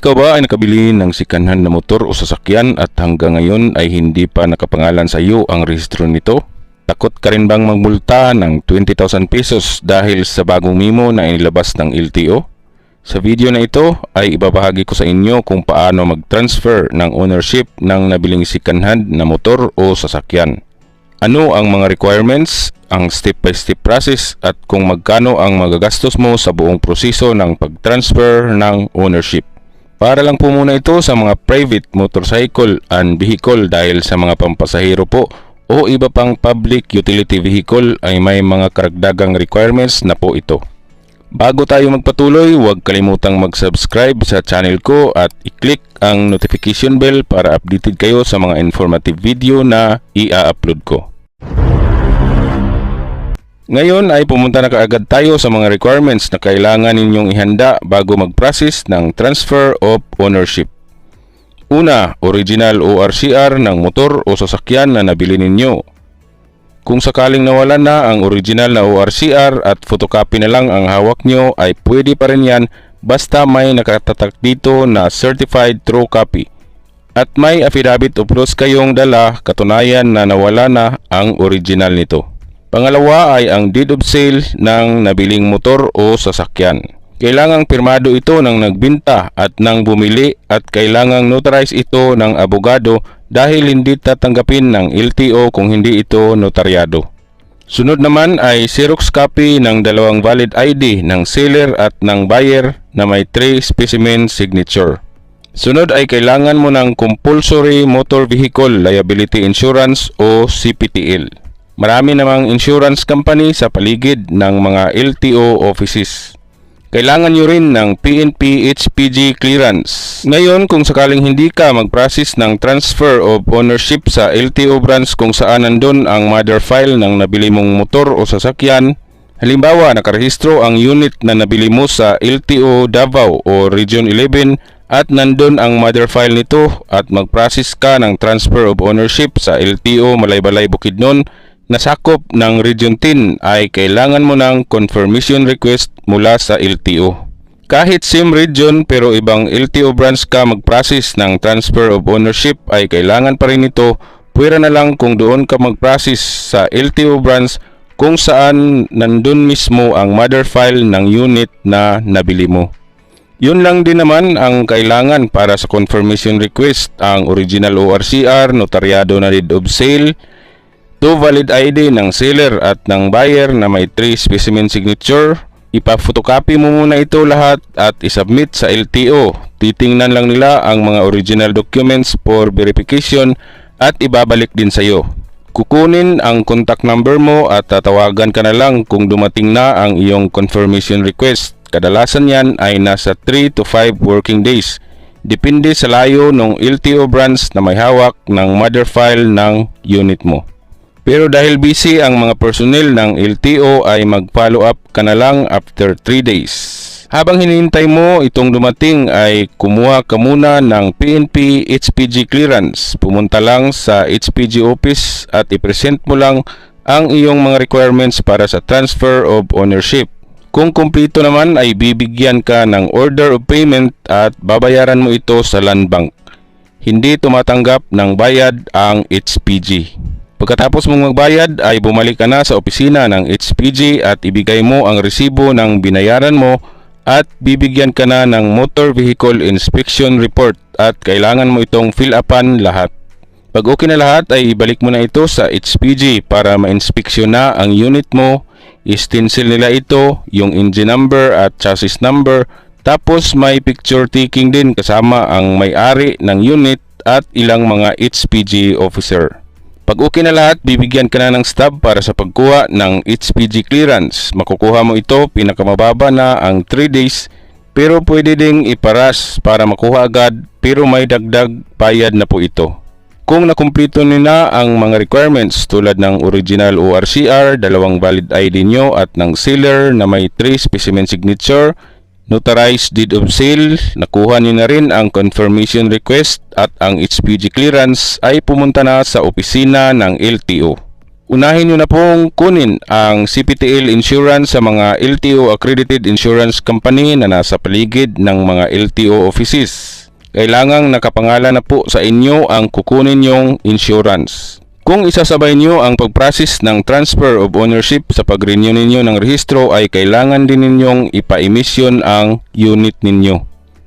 Ikaw ba ay nakabili ng sikanhan na motor o sasakyan at hanggang ngayon ay hindi pa nakapangalan sa iyo ang rehistro nito? Takot ka rin bang magmulta ng 20,000 pesos dahil sa bagong memo na inilabas ng LTO? Sa video na ito ay ibabahagi ko sa inyo kung paano mag-transfer ng ownership ng nabiling sikanhan na motor o sasakyan. Ano ang mga requirements, ang step-by-step process at kung magkano ang magagastos mo sa buong proseso ng pag-transfer ng ownership. Para lang po muna ito sa mga private motorcycle and vehicle dahil sa mga pampasahero po o iba pang public utility vehicle ay may mga karagdagang requirements na po ito. Bago tayo magpatuloy, huwag kalimutang mag-subscribe sa channel ko at i-click ang notification bell para updated kayo sa mga informative video na i-upload ko. Ngayon ay pumunta na kaagad tayo sa mga requirements na kailangan ninyong ihanda bago mag-process ng transfer of ownership. Una, original ORCR ng motor o sasakyan na nabili ninyo. Kung sakaling nawala na ang original na ORCR at photocopy na lang ang hawak nyo ay pwede pa rin yan basta may nakatatak dito na certified true copy. At may affidavit of loss kayong dala katunayan na nawala na ang original nito. Pangalawa ay ang deed of sale ng nabiling motor o sasakyan. Kailangang pirmado ito ng nagbinta at ng bumili at kailangang notarize ito ng abogado dahil hindi tatanggapin ng LTO kung hindi ito notaryado. Sunod naman ay Xerox copy ng dalawang valid ID ng seller at ng buyer na may 3 specimen signature. Sunod ay kailangan mo ng Compulsory Motor Vehicle Liability Insurance o CPTL. Marami namang insurance company sa paligid ng mga LTO offices. Kailangan nyo rin ng PNP HPG clearance. Ngayon, kung sakaling hindi ka mag-process ng transfer of ownership sa LTO branch kung saan nandun ang mother file ng nabili mong motor o sasakyan, halimbawa nakarehistro ang unit na nabili mo sa LTO Davao o Region 11 at nandun ang mother file nito at mag-process ka ng transfer of ownership sa LTO Malaybalay Bukidnon na sakop ng Region 10 ay kailangan mo ng confirmation request mula sa LTO. Kahit same region pero ibang LTO branch ka mag-process ng transfer of ownership ay kailangan pa rin ito pwera na lang kung doon ka mag-process sa LTO branch kung saan nandun mismo ang mother file ng unit na nabili mo. Yun lang din naman ang kailangan para sa confirmation request ang original ORCR, notaryado na deed of sale, Two valid ID ng seller at ng buyer na may 3 specimen signature. Ipa-photocopy mo muna ito lahat at isubmit sa LTO. Titingnan lang nila ang mga original documents for verification at ibabalik din sa iyo. Kukunin ang contact number mo at tatawagan ka na lang kung dumating na ang iyong confirmation request. Kadalasan yan ay nasa 3 to 5 working days. Depende sa layo ng LTO branch na may hawak ng mother file ng unit mo. Pero dahil busy ang mga personnel ng LTO ay mag-follow up ka na lang after 3 days. Habang hinihintay mo itong dumating ay kumuha ka muna ng PNP HPG clearance. Pumunta lang sa HPG office at ipresent mo lang ang iyong mga requirements para sa transfer of ownership. Kung kumpleto naman ay bibigyan ka ng order of payment at babayaran mo ito sa land bank. Hindi tumatanggap ng bayad ang HPG. Pagkatapos mong magbayad ay bumalik ka na sa opisina ng HPG at ibigay mo ang resibo ng binayaran mo at bibigyan ka na ng Motor Vehicle Inspection Report at kailangan mo itong fill upan lahat. Pag okay na lahat ay ibalik mo na ito sa HPG para ma-inspeksyon na ang unit mo, i-stencil nila ito, yung engine number at chassis number, tapos may picture taking din kasama ang may-ari ng unit at ilang mga HPG officer. Pag okay na lahat, bibigyan ka na ng stub para sa pagkuha ng HPG clearance. Makukuha mo ito pinakamababa na ang 3 days pero pwede ding iparas para makuha agad pero may dagdag bayad na po ito. Kung nakumpleto nila ang mga requirements tulad ng original ORCR, dalawang valid ID nyo at ng seller na may 3 specimen signature, notarized deed of sale, nakuha niyo na rin ang confirmation request at ang HPG clearance ay pumunta na sa opisina ng LTO. Unahin nyo na pong kunin ang CPTL insurance sa mga LTO accredited insurance company na nasa paligid ng mga LTO offices. Kailangang nakapangalan na po sa inyo ang kukunin yung insurance. Kung isasabay nyo ang pag-process ng transfer of ownership sa pag-renew ninyo ng rehistro ay kailangan din ninyong ipa-emission ang unit ninyo.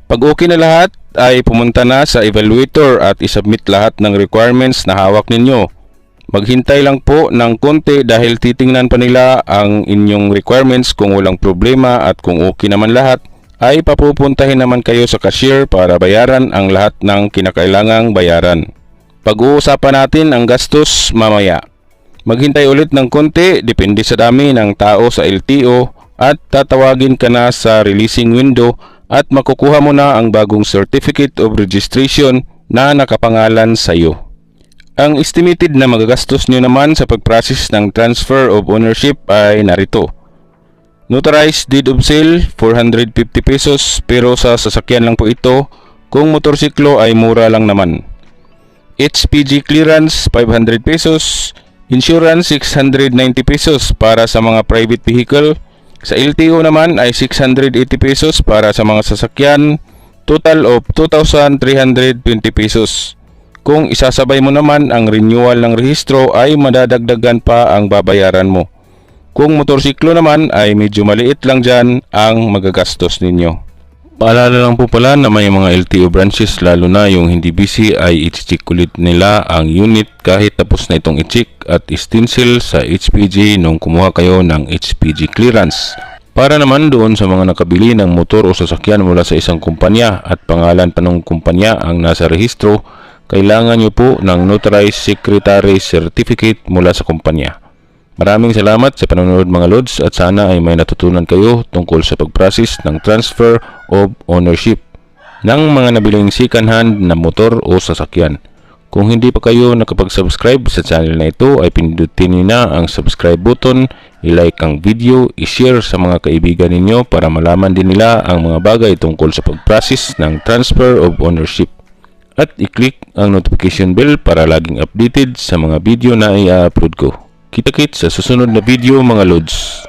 Pag okay na lahat ay pumunta na sa evaluator at isubmit lahat ng requirements na hawak ninyo. Maghintay lang po ng konti dahil titingnan pa nila ang inyong requirements kung walang problema at kung okay naman lahat ay papupuntahin naman kayo sa cashier para bayaran ang lahat ng kinakailangang bayaran. Pag-uusapan natin ang gastos mamaya. Maghintay ulit ng konti depende sa dami ng tao sa LTO at tatawagin ka na sa releasing window at makukuha mo na ang bagong Certificate of Registration na nakapangalan sa iyo. Ang estimated na magagastos nyo naman sa pag-process ng transfer of ownership ay narito. Notarized deed of sale, 450 pesos pero sa sasakyan lang po ito. Kung motorsiklo ay mura lang naman. HPG clearance, 500 pesos. Insurance, 690 pesos para sa mga private vehicle. Sa LTO naman ay 680 pesos para sa mga sasakyan. Total of 2,320 pesos. Kung isasabay mo naman ang renewal ng rehistro ay madadagdagan pa ang babayaran mo. Kung motorsiklo naman ay medyo maliit lang dyan ang magagastos ninyo. Paalala lang po pala na may mga LTO branches lalo na yung hindi busy ay i-check ulit nila ang unit kahit tapos na itong i-check at stencil sa HPG nung kumuha kayo ng HPG clearance. Para naman doon sa mga nakabili ng motor o sasakyan mula sa isang kumpanya at pangalan pa ng kumpanya ang nasa rehistro, kailangan nyo po ng Notarized Secretary Certificate mula sa kumpanya. Maraming salamat sa panonood mga Lods at sana ay may natutunan kayo tungkol sa pag-process ng transfer of ownership ng mga nabiling second hand na motor o sasakyan. Kung hindi pa kayo nakapag-subscribe sa channel na ito ay pindutin niyo na ang subscribe button, i-like ang video, i-share sa mga kaibigan ninyo para malaman din nila ang mga bagay tungkol sa pag-process ng transfer of ownership at i-click ang notification bell para laging updated sa mga video na i-upload ko. Kita-kits sa susunod na video mga lods.